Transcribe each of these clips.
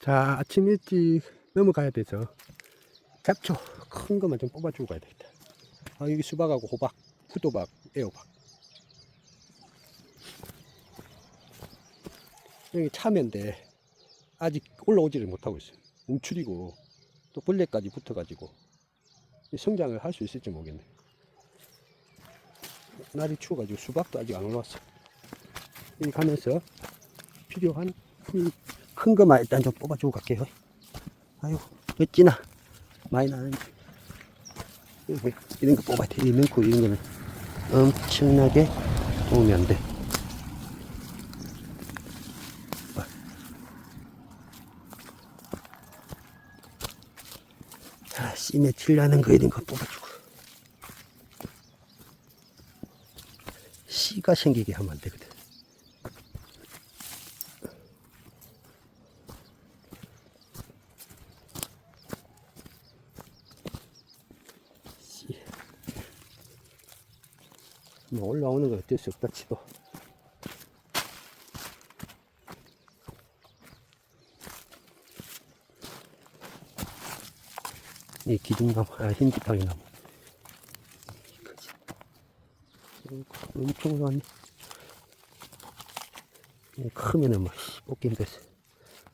자, 아침 일찍 넘어가야 돼서 잡초 큰 것만 좀 뽑아주고 가야 되겠다. 아, 여기 수박하고 호박, 후도박, 애호박. 여기 참외인데 아직 올라오지를 못하고 있어요. 움츠리고 또 벌레까지 붙어가지고 성장을 할 수 있을지 모르겠네. 날이 추워가지고 수박도 아직 안 올라왔어. 여기 가면서 필요한 풀 큰 거만 일단 좀 뽑아주고 갈게요. 아유, 어찌나 많이 나는지. 이거, 이런 거 뽑아야 돼. 이 맹구 이런 거는 엄청나게 도움이 안 돼. 봐. 자, 씨에 칠라는 거 이런 거 뽑아주고. 씨가 생기게 하면 안 되거든. 뭐 올라오는 건 어쩔 수 없다 치도. 이 기둥나무, 아, 흰지팡이 나무. 엄청 많네. 이 크면은 뭐, 씨, 뽑기 힘들었어.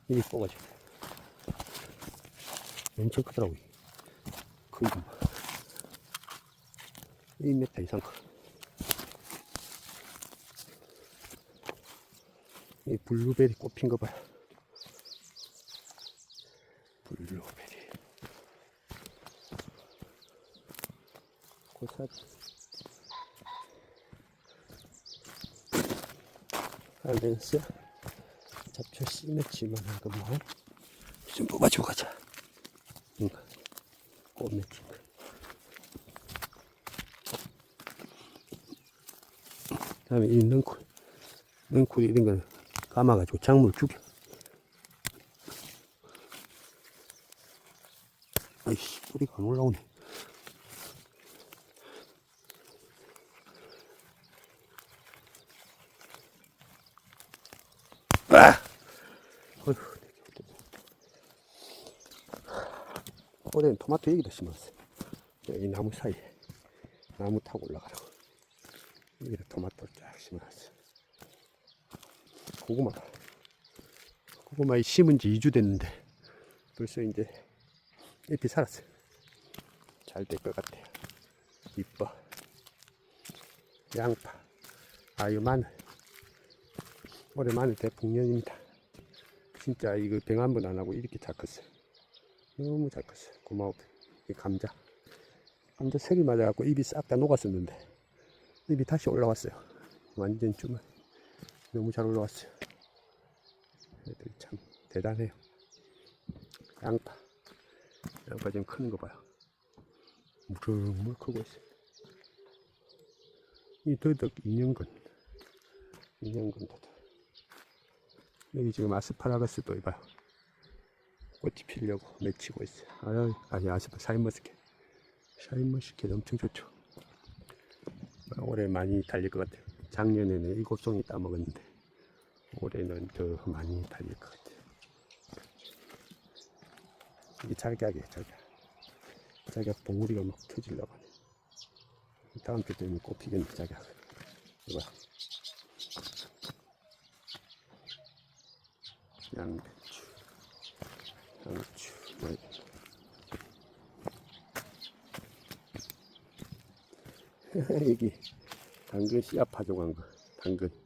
이리 뽑아줘. 엄청 크더라고. 큰 거. 1m 이상 커. 이 블루베리 꽃핀 거 봐요. 블루베리. 고사리. 하면서 잡초 씨맺지만 한 것만 좀 뽑아주고 가자. 응. 꽃 맺힌 거. 다음에 이 넝쿨. 넝쿨 이런 거 감아가지고 작물 죽여. 아이씨, 뿌리가 안 올라오네. 아! 올해는 토마토 여기도 심었어. 여기 나무 사이에. 나무 타고 올라가라고. 여기다 토마토 쫙 심어놨어. 고구마. 고구마 이 심은 지 2주 됐는데 벌써 이제 잎이 살았어. 잘될 것 같아요. 이뻐. 양파. 아유, 마늘. 올해 마늘 대풍년입니다. 진짜 이거 병 한 번 안 하고 이렇게 잘 컸어요. 너무 잘 컸어요. 고마워. 이 감자. 감자 색이 맞아갖고 입이 싹 다 녹았었는데 입이 다시 올라왔어요. 완전 쭈만. 너무 잘 올라왔어요. 애들이 참 대단해요. 양파. 양파 좀 크는 거 봐요. 무럭무럭 크고 있어요. 이 더덕 2년근. 2년근 더덕. 여기 지금 아스파라거스도 이봐요. 꽃이 피려고 맺히고 있어요. 아유, 아니, 아스파, 샤인머스켓. 샤인머스켓 엄청 좋죠. 올해 많이 달릴 것 같아요. 작년에는 일곱 송이 따먹었는데, 올해는 더 많이 달릴 것 같아요. 이게 잘게하게, 잘게. 자기가 봉우리가 막 터지려고 하네. 다음 주 되면 꽃 피겠네, 자기가. 이거. 양배추, 양배추, 네. 여기 당근 씨앗 파종한 거, 당근.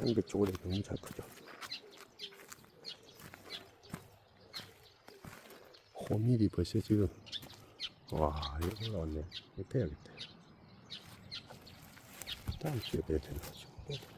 양배추 올해 너무 잘 크죠. 호밀이 벌써 지금 와 이거 올라왔네. 빼야겠다. 다음 주에 빼야 되나 지금.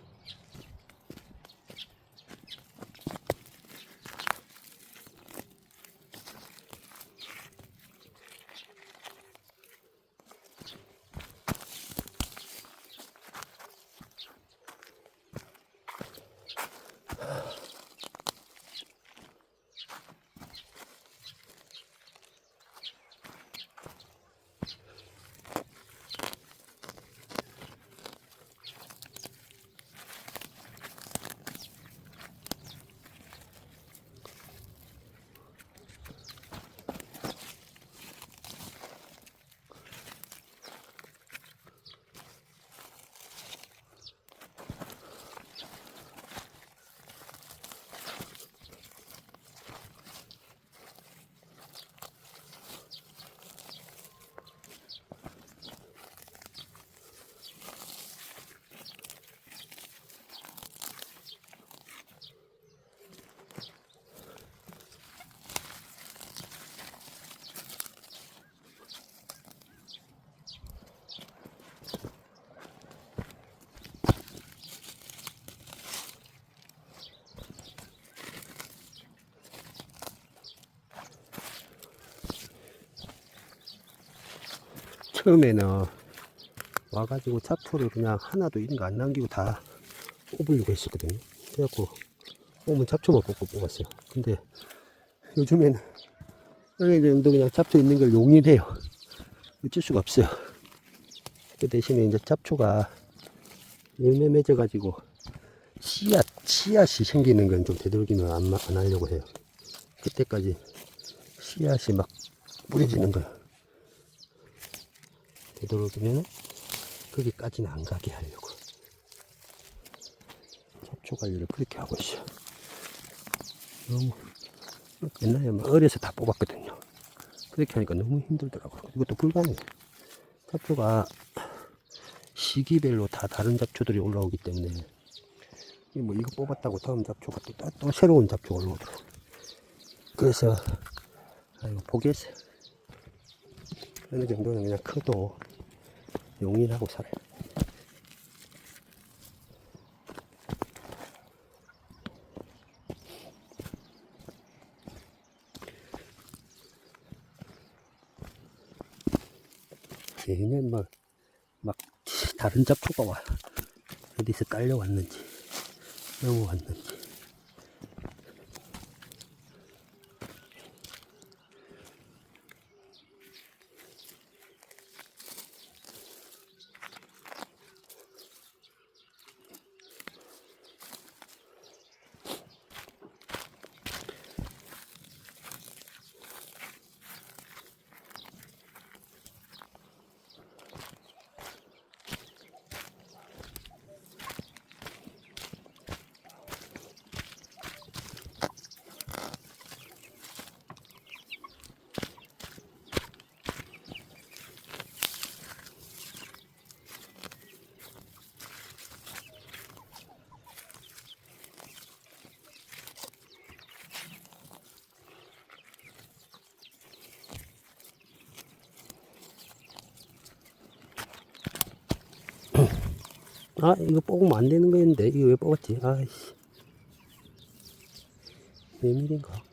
처음에는 와가지고 잡초를 그냥 하나도 이런 거안 남기고 다 뽑으려고 했었거든요. 그래갖고 뽑으면 잡초만 뽑고 뽑았어요. 근데 요즘에는 정도 그냥 잡초 있는 걸 용인해요. 어쩔 수가 없어요. 그 대신에 이제 잡초가 열매 맺어가지고 씨앗, 씨앗이 생기는 건 좀 되도록이면 안, 마- 안 하려고 해요. 그때까지 씨앗이 막 뿌려지는 걸 되도록이면 거기까지는 안 가게 하려고. 잡초 관리를 그렇게 하고 있어요. 너무, 옛날에 막 어려서 다 뽑았거든요. 그렇게 하니까 너무 힘들더라고요. 이것도 불가능해. 잡초가 시기별로 다 다른 잡초들이 올라오기 때문에 이뭐 이거 뽑았다고 다음 잡초가 또, 또, 또 새로운 잡초가 올라오더라고. 그래서 아이고 보겠어요. 어느 정도는 그냥 커도 용인하고 살아요. 얘는 막, 막 다른 잡초가 와. 어디서 딸려왔는지, 넘어왔는지. 아, 이거 뽑으면 안 되는 거였는데, 이거 왜 뽑았지? 아이씨. 몇 밀인가?